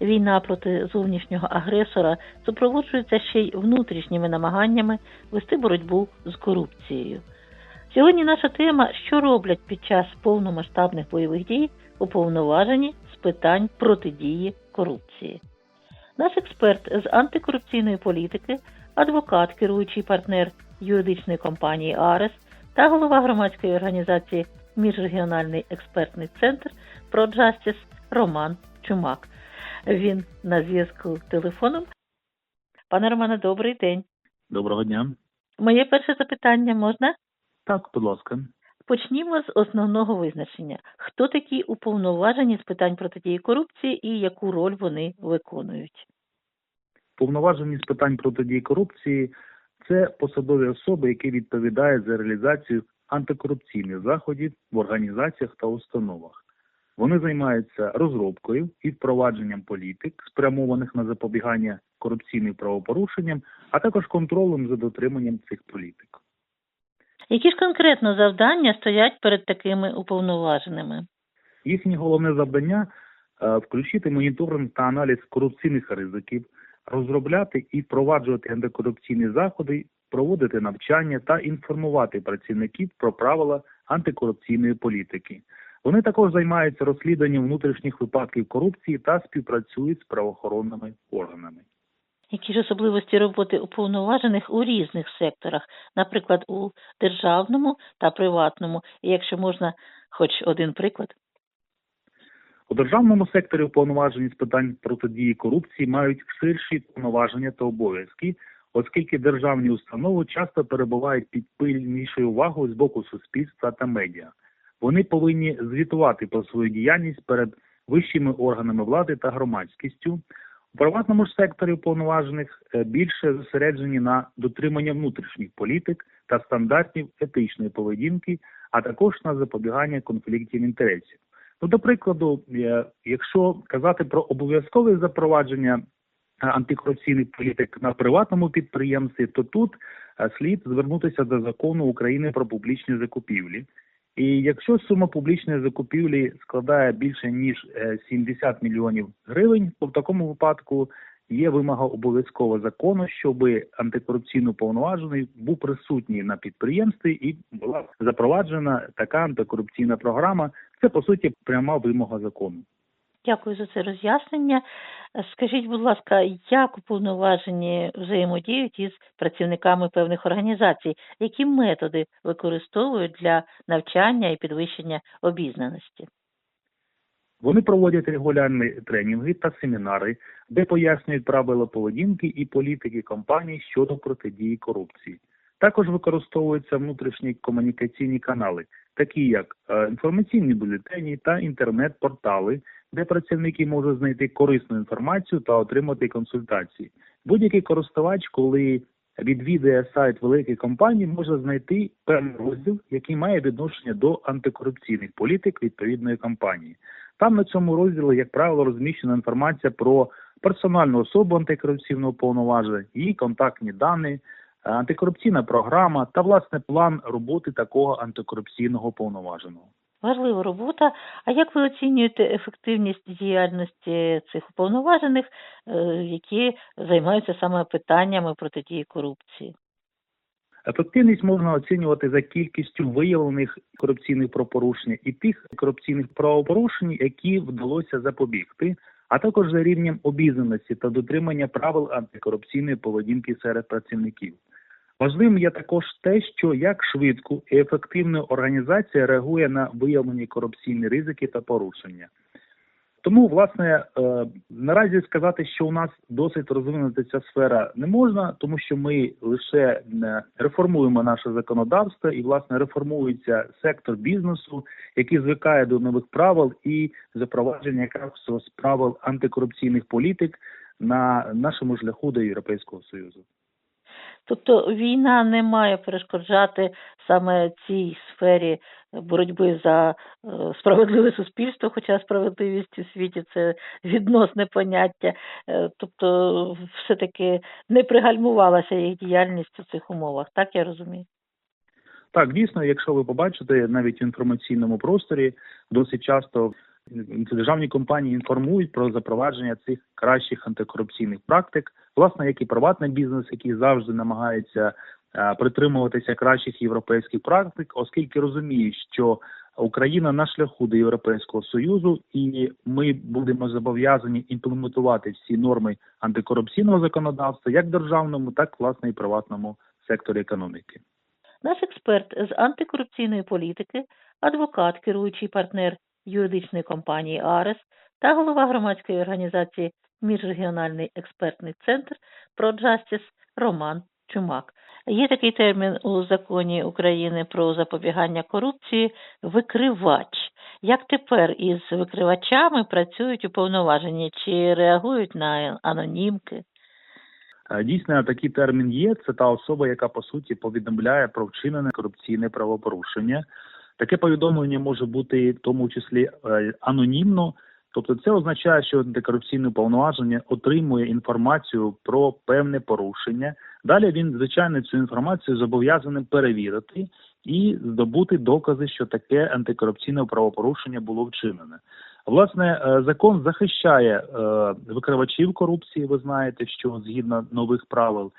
Війна проти зовнішнього агресора супроводжується ще й внутрішніми намаганнями вести боротьбу з корупцією. Сьогодні наша тема що роблять під час повномасштабних бойових дій уповноважені з питань протидії корупції. Наш експерт з антикорупційної політики, адвокат, керуючий партнер юридичної компанії Арес та голова громадської організації Міжрегіональний експертний центр ProJustice Роман Чумак. Він на зв'язку телефоном. Пане Романе, добрий день. Доброго дня. Моє перше запитання можна? Так, будь ласка. Почнімо з основного визначення. Хто такі уповноважені з питань протидії корупції і яку роль вони виконують? Повноважені з питань протидії корупції це посадові особи, які відповідають за реалізацію антикорупційних заходів в організаціях та установах. Вони займаються розробкою і впровадженням політик, спрямованих на запобігання корупційним правопорушенням, а також контролем за дотриманням цих політик. Які ж конкретно завдання стоять перед такими уповноваженими? Їхнє головне завдання е, включити моніторинг та аналіз корупційних ризиків, розробляти і впроваджувати антикорупційні заходи, проводити навчання та інформувати працівників про правила антикорупційної політики. Вони також займаються розслідуванням внутрішніх випадків корупції та співпрацюють з правоохоронними органами. Які ж особливості роботи уповноважених у різних секторах, наприклад, у державному та приватному, і якщо можна, хоч один приклад? У державному секторі уповноважені з питань протидії корупції мають ширші повноваження та обов'язки, оскільки державні установи часто перебувають під пильнішою увагою з боку суспільства та медіа. Вони повинні звітувати про свою діяльність перед вищими органами влади та громадськістю. У приватному ж секторі уповноважених е, більше зосереджені на дотримання внутрішніх політик та стандартів етичної поведінки, а також на запобігання конфліктів інтересів. Ну, до прикладу, е, якщо казати про обов'язкове запровадження е, антикорупційних політик на приватному підприємстві, то тут слід звернутися до закону України про публічні закупівлі. І якщо сума публічної закупівлі складає більше ніж е, 70 мільйонів гривень, то в такому випадку є вимога обов'язково закону, щоб антикорупційно повноважений був присутній на підприємстві і була запроваджена така антикорупційна програма. Це по суті пряма вимога закону. Дякую за це роз'яснення. Скажіть, будь ласка, як уповноважені взаємодіють із працівниками певних організацій? Які методи використовують для навчання і підвищення обізнаності? Вони проводять регулярні тренінги та семінари, де пояснюють правила поведінки і політики компаній щодо протидії корупції. Також використовуються внутрішні комунікаційні канали, такі як е, інформаційні бюлетені та інтернет-портали, де працівники можуть знайти корисну інформацію та отримати консультації. Будь-який користувач, коли відвідує сайт великої компанії, може знайти певний розділ, який має відношення до антикорупційних політик відповідної компанії. Там на цьому розділі, як правило, розміщена інформація про персональну особу антикорупційного повноваження, її контактні дані, антикорупційна програма та власне план роботи такого антикорупційного повноваженого. Важлива робота. А як ви оцінюєте ефективність діяльності цих уповноважених, е, які займаються саме питаннями протидії корупції? Ефективність можна оцінювати за кількістю виявлених корупційних правопорушень і тих корупційних правопорушень, які вдалося запобігти, а також за рівнем обізнаності та дотримання правил антикорупційної поведінки серед працівників. Важливим є також те, що як швидко і ефективно організація реагує на виявлені корупційні ризики та порушення. Тому, власне, е, наразі сказати, що у нас досить розвинута ця сфера не можна, тому що ми лише е, реформуємо наше законодавство і, власне, реформується сектор бізнесу, який звикає до нових правил і запровадження якраз правил антикорупційних політик на нашому шляху до Європейського Союзу. Тобто війна не має перешкоджати саме цій сфері боротьби за е, справедливе суспільство, хоча справедливість у світі це відносне поняття. Е, Тобто, все-таки не пригальмувалася їх діяльність у цих умовах, так я розумію? Так, дійсно, якщо ви побачите, навіть в інформаційному просторі досить часто державні компанії інформують про запровадження цих кращих антикорупційних практик, власне, як і приватний бізнес, який завжди намагається е, притримуватися кращих європейських практик, оскільки розуміють, що Україна на шляху до Європейського союзу, і ми будемо зобов'язані імплементувати всі норми антикорупційного законодавства, як державному, так власне і приватному секторі економіки. Наш експерт з антикорупційної політики, адвокат, керуючий партнер юридичної компанії Арес та голова громадської організації Міжрегіональний експертний центр ProJustice Роман Чумак. Є такий термін у законі України про запобігання корупції викривач. Як тепер із викривачами працюють уповноважені чи реагують на анонімки? Е, Дійсно, такий термін є. Це та особа, яка по суті повідомляє про вчинене корупційне правопорушення. Таке повідомлення може бути в тому числі е, анонімно. Тобто, це означає, що антикорупційне повноваження отримує інформацію про певне порушення. Далі він, звичайно, цю інформацію зобов'язаний перевірити і здобути докази, що таке антикорупційне правопорушення було вчинене. Власне, е, закон захищає е, викривачів корупції. Ви знаєте, що згідно нових правил,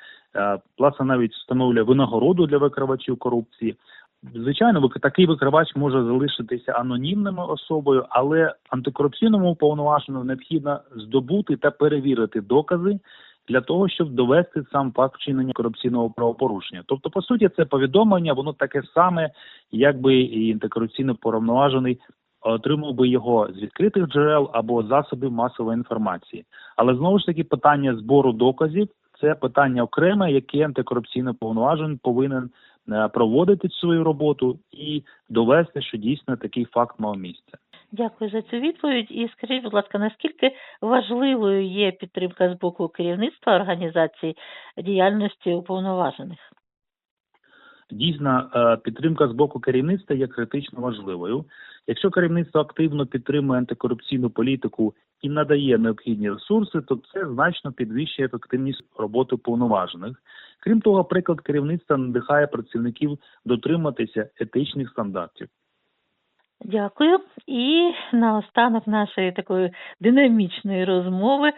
власне, навіть встановлює винагороду для викривачів корупції. Звичайно, такий викривач може залишитися анонімною особою, але антикорупційному уповноваженому необхідно здобути та перевірити докази для того, щоб довести сам факт вчинення корупційного правопорушення. Тобто, по суті, це повідомлення, воно таке саме, якби і антикорупційно повноважений отримав би його з відкритих джерел або засобів масової інформації. Але знову ж таки питання збору доказів це питання окреме, яке антикорупційно повноважений повинен проводити свою роботу і довести, що дійсно такий факт мав місце. Дякую за цю відповідь. І скажіть, будь ласка, наскільки важливою є підтримка з боку керівництва організації діяльності уповноважених? Дійсно, е, підтримка з боку керівництва є критично важливою. Якщо керівництво активно підтримує антикорупційну політику і надає необхідні ресурси, то це значно підвищує ефективність роботи повноважених. Крім того, приклад керівництва надихає працівників дотриматися етичних стандартів. Дякую. І наостанок нашої такої динамічної розмови,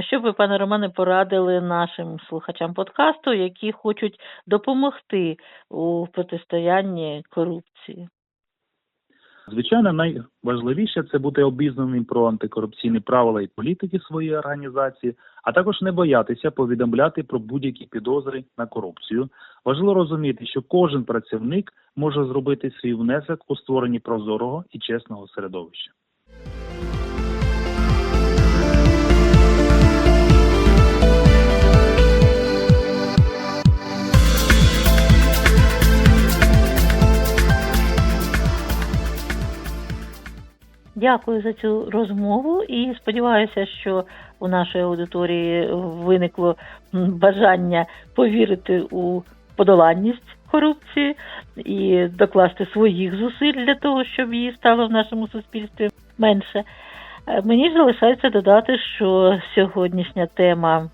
що ви, пане Романе, порадили нашим слухачам подкасту, які хочуть допомогти у протистоянні корупції? Звичайно, найважливіше це бути обізнаним про антикорупційні правила і політики своєї організації, а також не боятися повідомляти про будь-які підозри на корупцію. Важливо розуміти, що кожен працівник може зробити свій внесок у створенні прозорого і чесного середовища. Дякую за цю розмову і сподіваюся, що у нашої аудиторії виникло бажання повірити у подоланність корупції і докласти своїх зусиль для того, щоб її стало в нашому суспільстві менше. Е, Мені ж залишається додати, що сьогоднішня тема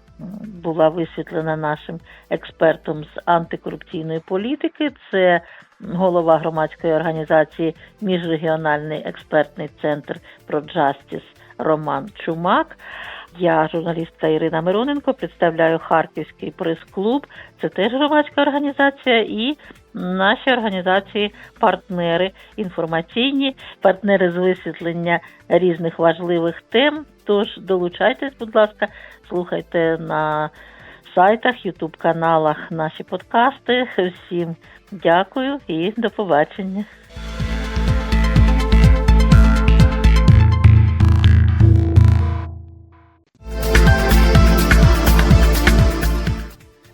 була висвітлена нашим експертом з антикорупційної політики. Це голова громадської організації Міжрегіональний експертний центр ProJustice Роман Чумак. Я, журналістка Ірина Мироненко, представляю Харківський прес-клуб. Це теж громадська організація, і наші організації партнери інформаційні, партнери з висвітлення різних важливих тем. Тож долучайтесь, будь ласка, слухайте на сайтах, ютуб-каналах наші подкасти. Всім дякую і до побачення.